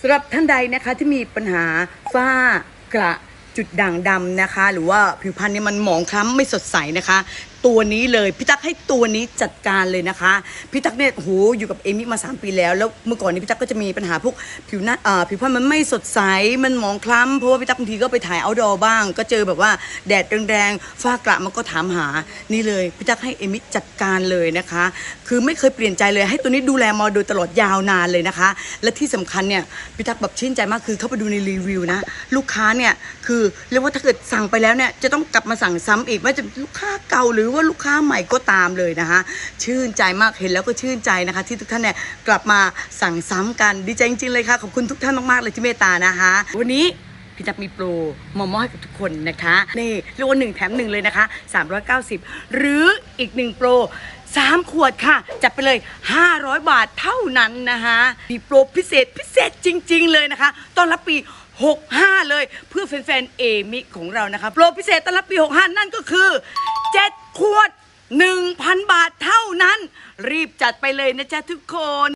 สำหรับท่านใดนะคะที่มีปัญหาฝ้ากระจุดด่างดำนะคะ หรือว่าผิวพรรณเนี่ยมันหมองคล้ำไม่สดใสนะคะตัวนี้เลยพี่ตั๊กให้ตัวนี้จัดการเลยนะคะพี่ตั๊กเนี่ยโหอยู่กับเอมี่มา3ปีแล้วแล้วเมื่อก่อนนี้พี่ตั๊กก็จะมีปัญหาพวกผิวหน้าเอ่อผิวพรรณมันไม่สดใสมันหมองคล้ำเพราะว่าพี่ตั๊กบางทีก็ไปถ่ายเอาดอบ้าง ก็เจอแบบว่าแดดแรงๆฝ้ากระมันก็ถามหานี่เลยพี่ตั๊กให้เอมี่จัดการเลยนะคะ คือไม่เคยเปลี่ยนใจเลยให้ตัวนี้ดูแลมาโดยตลอดยาวนานเลยนะคะ และที่สำคัญเนี่ยพี่ตั๊กแบบชื่นใจมากคือเข้าไปดูในรีวิวนะลูกค้าเนี่ยคือเรียกว่าถ้าเกิดสั่งไปแล้วเนี่ยจะต้องกลับมาสั่งซ้ำอีกว่าจะลูกค้าเก่าหรือว่าลูกค้าใหม่ก็ตามเลยนะคะชื่นใจมากเห็นแล้วก็ชื่นใจนะคะ ที่ทุกท่านเนี่ยกลับมาสั่งซ้ำกันดีใจจริงๆเลยค่ะขอบคุณทุกท่านมากๆเลยที่เมตตานะคะ วันนี้พี่ตักมีโปรมามอบให้กับทุกคนนะคะ นี่รวมหนึ่งแถมหนึ่งเลยนะคะ 390 หรืออีกหนึ่งโปร 3 ขวดค่ะ จัดไปเลย 500 บาทเท่านั้นนะคะมีโปรพิเศษพิเศษจริง ๆ เลยนะคะต้อนรับปี 65 เลยเพื่อแฟนๆเอมิของเรานะคะ โปรพิเศษต้อนรับปี 65 นั่นก็คือ 1,000 บาทเท่านั้น รีบจัดไปเลยนะจ๊ะทุกคน